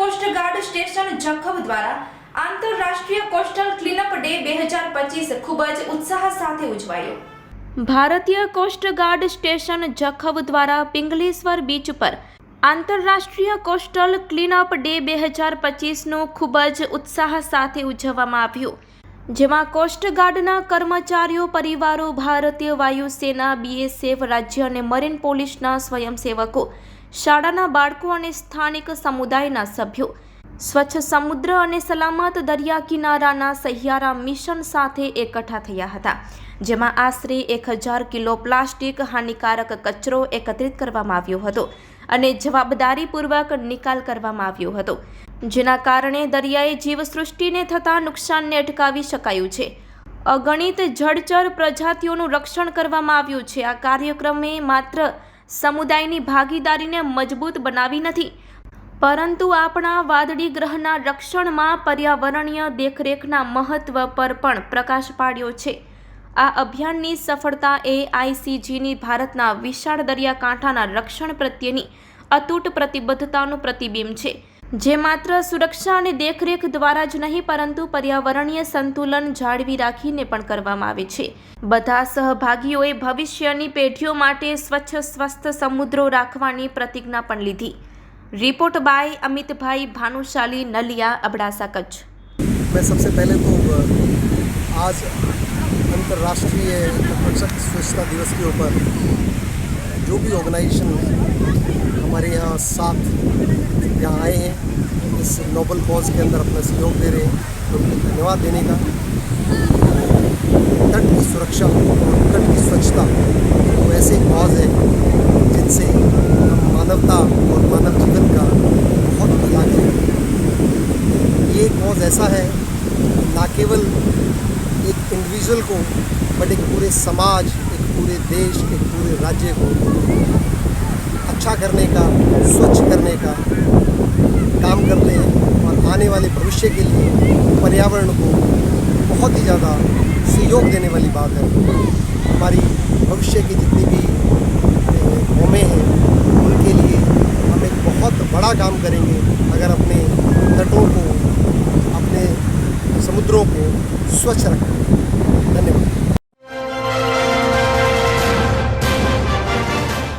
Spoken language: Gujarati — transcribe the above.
કોસ્ટગાર્ડ સ્ટેશન જખવ દ્વારા આંતરરાષ્ટ્રીય કોસ્ટલ ક્લીનઅપ ડે બે હજાર પચીસ ખૂબ જ ઉત્સાહ સાથે ઉજવાયો. ભારતીય કોસ્ટગાર્ડ સ્ટેશન જખવ દ્વારા પિંગલેશ્વર બીચ પર આંતરરાષ્ટ્રીય કોસ્ટલ ક્લીનઅપ ડે બે હજાર પચીસનું ખૂબ જ ઉત્સાહ સાથે ઉજવવામાં આવ્યું. જેમાં કોસ્ટગાર્ડના કર્મચારીઓ, પરિવારો, ભારતીય વાયુસેના બીએસએફ રાજ્ય અને મરીન પોલીસના સ્વયંસેવકો, શાળાના બાળકો અને સ્થાનિક સમુદાયના સભ્યો, સ્વચ્છ સમુદ્ર અને સલામત દરિયા કિનારાના સહિયારા મિશન સાથે એકઠા થયા હતા, જેમાં આશરે એક હજાર કિલો પ્લાસ્ટિક હાનિકારક કચરો એકત્રિત કરવામાં આવ્યો હતો અને જવાબદારીપૂર્વક નિકાલ કરવામાં આવ્યો હતો. જેના કારણે દરિયાઈ જીવસૃષ્ટિને થતા નુકસાનને અટકાવી શકાયું છે. અગણિત જળચર પ્રજાતિઓનું રક્ષણ કરવામાં આવ્યું છે. આ કાર્યક્રમે માત્ર સમુદાયની ભાગીદારીને મજબૂત બનાવી નથી, પરંતુ આપણા વાદળી ગ્રહના રક્ષણમાં પર્યાવરણીય દેખરેખના મહત્વ પર પણ પ્રકાશ પાડ્યો છે. આ અભિયાનની સફળતા એ આઈસીજીની ભારતના વિશાળ દરિયાકાંઠાના રક્ષણ પ્રત્યેની અતૂટ પ્રતિબદ્ધતાનું પ્રતિબિંબ છે. જે માત્ર સુરક્ષા અને દેખરેખ દ્વારા જ નહીં પરંતુ પર્યાવરણીય સંતુલન જાળવી રાખીને પણ કરવામાં આવે છે બધા સહભાગીઓએ ભવિષ્યની પેઢીઓ માટે સ્વચ્છ સ્વસ્થ સમુદ્રો રાખવાની પ્રતિજ્ઞા પણ લીધી રિપોર્ટ બાય અમિતભાઈ ભાનુશાલી નલિયા અબડાસા કચ્છ मैं सबसे पहले तो अ, आज अंतर्राष्ट्रीय सशक्त स्वच्छता दिवस के ऊपर जो भी ऑर्गेनाइजेशन हमारे यहाँ साथ यहाँ आए हैं, इस नोबल कॉज के अंदर अपना सहयोग दे रहे हैं उनको तो धन्यवाद देने का। तट की सुरक्षा और तट की स्वच्छता वो ऐसे कॉज है जिनसे हम मानवता और मानव जीवन का बहुत भला है। ये कॉज ऐसा है, ना केवल एक इंडिविजुअल को बट एक पूरे समाज, एक पूरे देश, एक पूरे राज्य को अच्छा करने का, स्वच्छ करने का काम करते हैं और आने वाले भविष्य के लिए पर्यावरण को बहुत ही ज़्यादा सहयोग देने वाली बात है। हमारी भविष्य की जितनी भी कौमें हैं, उनके लिए हम एक बहुत बड़ा काम करेंगे। తీసుకొచ్చారు